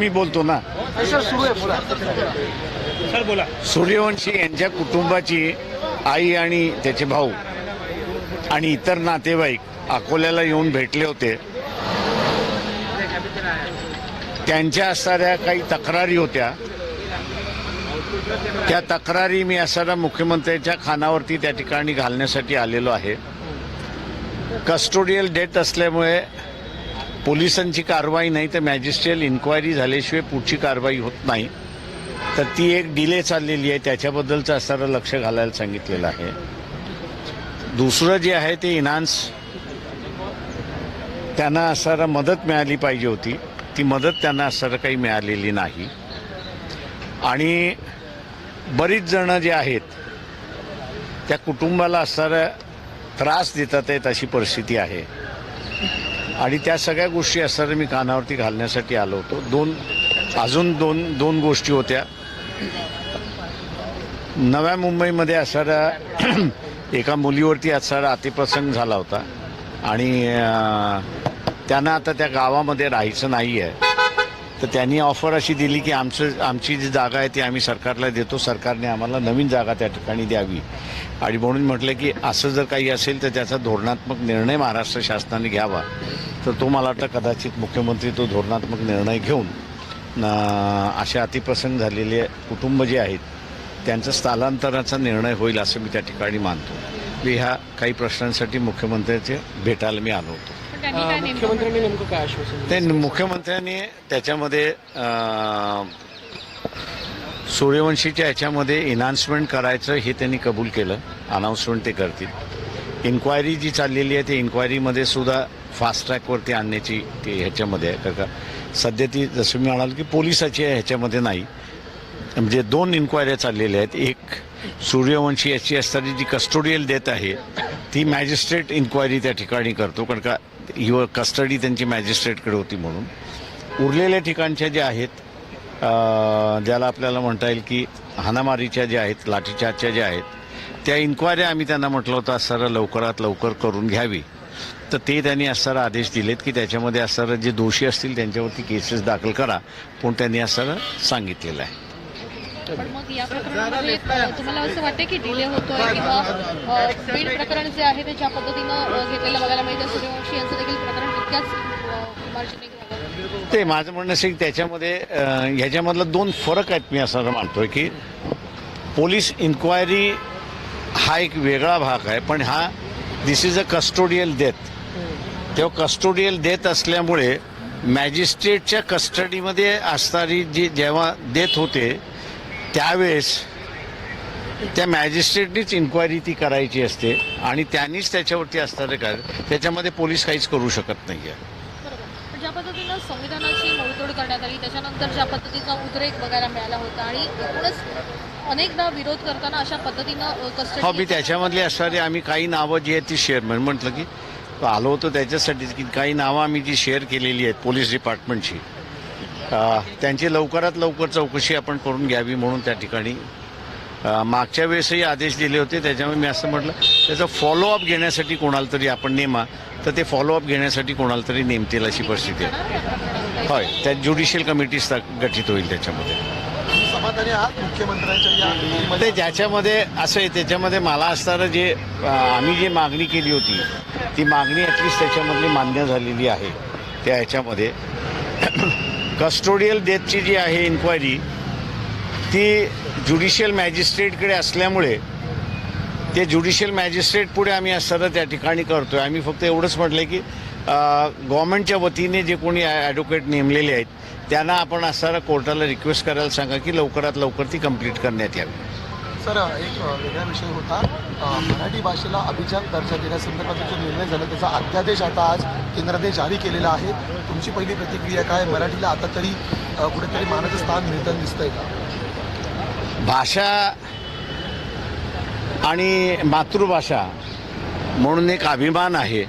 मी बोलतो ना. सर सुरू आहे बोला. सर बोला. सूर्यवंशी यांच्या कुटुंबाची आई आणि त्याचे भाऊ आणि इतर नातेवाईक अकोल्याला येऊन भेटले होते. त्यांच्या असणाऱ्या काही तक्रारी होत्या. त्या तक्रारी मी असणाऱ्या मुख्यमंत्र्यांच्या खानावरती त्या ठिकाणी घालण्यासाठी आलेलो आहे. कस्टोडियल डेट असल्यामुळे पोलिसांची कारवाई नाही तर मॅजिस्ट्रियल इन्क्वायरी झाल्याशिवाय पुढची कारवाई होत नाही. तर ती एक डिले चाललेली आहे त्याच्याबद्दलचं असणारं लक्ष घालायला सांगितलेलं आहे. दुसरं जे आहे ते इनान्स त्यांना असणारा मदत मिळाली पाहिजे होती. ती मदत त्यांना असणारं काही मिळालेली नाही. आणि बरीच जणं जे आहेत त्या कुटुंबाला असणारा त्रास देतात आहेत अशी परिस्थिती आहे. आणि त्या सगळ्या गोष्टी असणाऱ्या मी कानावरती घालण्यासाठी आलो होतो. दोन अजून दोन दोन गोष्टी होत्या. नव्या मुंबईमध्ये असणाऱ्या एका मुलीवरती असणारा अतिप्रसंग झाला होता. आणि त्यांना आता त्या गावामध्ये राहायचं नाही आहे तर त्यांनी ऑफर अशी दिली की आमचं आमची जी जागा आहे ती आम्ही सरकारला देतो. सरकारने आम्हाला नवीन जागा त्या ठिकाणी द्यावी. आणि म्हणून म्हटलं की असं जर काही असेल तर त्याचा धोरणात्मक निर्णय महाराष्ट्र शासनाने घ्यावा. तर तो मला वाटतं कदाचित मुख्यमंत्री तो धोरणात्मक निर्णय घेऊन असे अतिप्रसंग झालेले कुटुंब जे आहेत त्यांचं स्थलांतराचा निर्णय होईल असं मी त्या ठिकाणी मानतो. मी ह्या काही प्रश्नांसाठी मुख्यमंत्र्याचे भेटायला मी आलो होतो. मुख्यमंत्र्यांनी नेमकं काय आश्वासन ते मुख्यमंत्र्यांनी त्याच्यामध्ये सूर्यवंशीच्या ह्याच्यामध्ये इनान्समेंट करायचं हे त्यांनी कबूल केलं. अनाऊन्समेंट ते करतील. इन्क्वायरी जी चाललेली आहे ते इन्क्वायरीमध्ये सुद्धा फास्ट ट्रॅकवरती आणण्याची ती ह्याच्यामध्ये आहे. का सध्या ती जसं मी म्हणाल की पोलिसाची आहे ह्याच्यामध्ये नाही. म्हणजे दोन इन्क्वायऱ्या चाललेल्या आहेत. एक सूर्यवंशी याची असणारी जी कस्टोडियल देत आहे ती मॅजिस्ट्रेट इन्क्वायरी त्या ठिकाणी करतो. कारण का युअर कस्टडी त्यांची मॅजिस्ट्रेटकडे होती म्हणून. उरलेल्या ठिकाणच्या ज्या आहेत ज्याला आपल्याला म्हणता येईल की हाणामारीच्या ज्या आहेत लाठीचार्जच्या ज्या आहेत त्या इन्क्वायऱ्या आम्ही त्यांना म्हटलं होतं सर लवकरात लवकर करून घ्यावी. तर ते त्यांनी असणारा आदेश दिलेत की त्याच्यामध्ये असणारं जे दोषी असतील त्यांच्यावरती केसेस दाखल करा. पण त्यांनी असणारं सांगितलेलं आहे. पण मग या प्रकरणामध्ये अ, तुम्हाला असं वाटतं की डिले होतोय किंवा अ, बीड प्रकरण जे आहे ते ज्या पद्धतीनं अ, घेतलेलं बघायला मिळतं सूर्यवंशी यांचं देखील प्रकरण तितक्याच अ, मार्जिने घ्यावं ते माझं म्हणणं असं की त्याच्यामध्ये ह्याच्यामधला दोन फरक आहेत मी असं मानतोय की पोलीस इन्क्वायरी हा एक वेगळा भाग आहे पण हा this is a custodial death तेव्हा कस्टोडियल डेथ असल्यामुळे मॅजिस्ट्रेटच्या कस्टडीमध्ये असणारी जी जेव्हा डेथ होते त्यावेळेस त्या मॅजिस्ट्रेटनीच इन्क्वायरी ती करायची असते आणि त्यांनीच त्याच्यावरती असणारे काय? त्याच्यामध्ये पोलीस काहीच करू शकत नाही आहे ज्या पद्धतीनं संविधानाची मोडतोड करण्यात आली त्याच्यानंतर ज्या पद्धतीचा उद्रेक बघायला मिळाला होता आणि एकूणच अनेकदा विरोध करताना अशा पद्धतीनं अ, कस्टडी हो मी त्याच्यामधली असणारी आम्ही काही नावं जी आहेत ती शेअर म्हणून म्हटलं की आलो होतो त्याच्यासाठीच की काही नावं आम्ही जी शेअर केलेली आहेत पोलीस डिपार्टमेंटची त्यांची लवकरात लवकर चौकशी आपण करून घ्यावी म्हणून त्या ठिकाणी मागच्या वेळेसही आदेश दिले होते त्याच्यामुळे मी असं म्हटलं त्याचं फॉलोअप घेण्यासाठी कोणाला तरी आपण नेमा तर ते फॉलोअप घेण्यासाठी कोणाला तरी नेमतील अशी परिस्थिती आहे. होय त्या ज्युडिशियल कमिटीज गठीत होईल त्याच्यामध्ये. ते ज्याच्यामध्ये असं आहे त्याच्यामध्ये मला असणारं जे आम्ही जी मागणी केली होती ती मागणी ॲटलिस्ट त्याच्यामधली मान्य झालेली आहे. त्या ह्याच्यामध्ये कस्टोडियल डेथची जी आहे इन्क्वायरी ती ज्युडिशियल मॅजिस्ट्रेटकडे असल्यामुळे ते ज्युडिशियल मॅजिस्ट्रेट पुढे आम्ही असताना त्या ठिकाणी करतो आहे आम्ही फक्त एवढंच म्हटलं की गव्हर्नमेंटच्या वतीने जे कोणी ॲडव्होकेट नेमलेले आहेत त्यांना आपण असणारा कोर्टाला रिक्वेस्ट करायला सांगा की लवकरात लवकर ती कंप्लीट करण्यात यावी. सर एक वेगळा विषय होता. मराठी भाषेला अभिजात दर्जा देण्यासंदर्भात जो निर्णय झाला त्याचा अध्यादेश आता आज केंद्राने जारी केलेला आहे. तुमची पहिली प्रतिक्रिया काय? मराठीला आता तरी कुठेतरी मानाचं स्थान मिळताना दिसतंय का? भाषा आणि मातृभाषा म्हणून एक अभिमान आहे.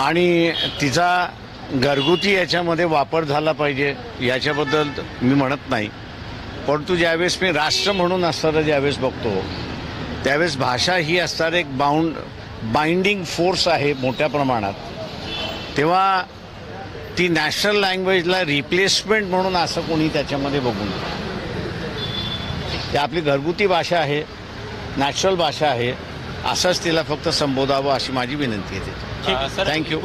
आणि तिचा घरगुती याच्यामध्ये वापर झाला पाहिजे याच्याबद्दल मी म्हणत नाही. परंतु ज्यावेळेस मी राष्ट्र म्हणून असताना ज्यावेळेस बघतो त्यावेळेस भाषा ही असणारं एक बाउंड बाइंडिंग फोर्स आहे मोठ्या प्रमाणात. तेव्हा ती नॅशनल लँग्वेजला रिप्लेसमेंट म्हणून असं कोणी त्याच्यामध्ये बघू नये. ती आपली घरगुती भाषा आहे नॅचरल भाषा आहे. असंच तिला फक्त संबोधावं अशी माझी विनंती आहे थँक्यू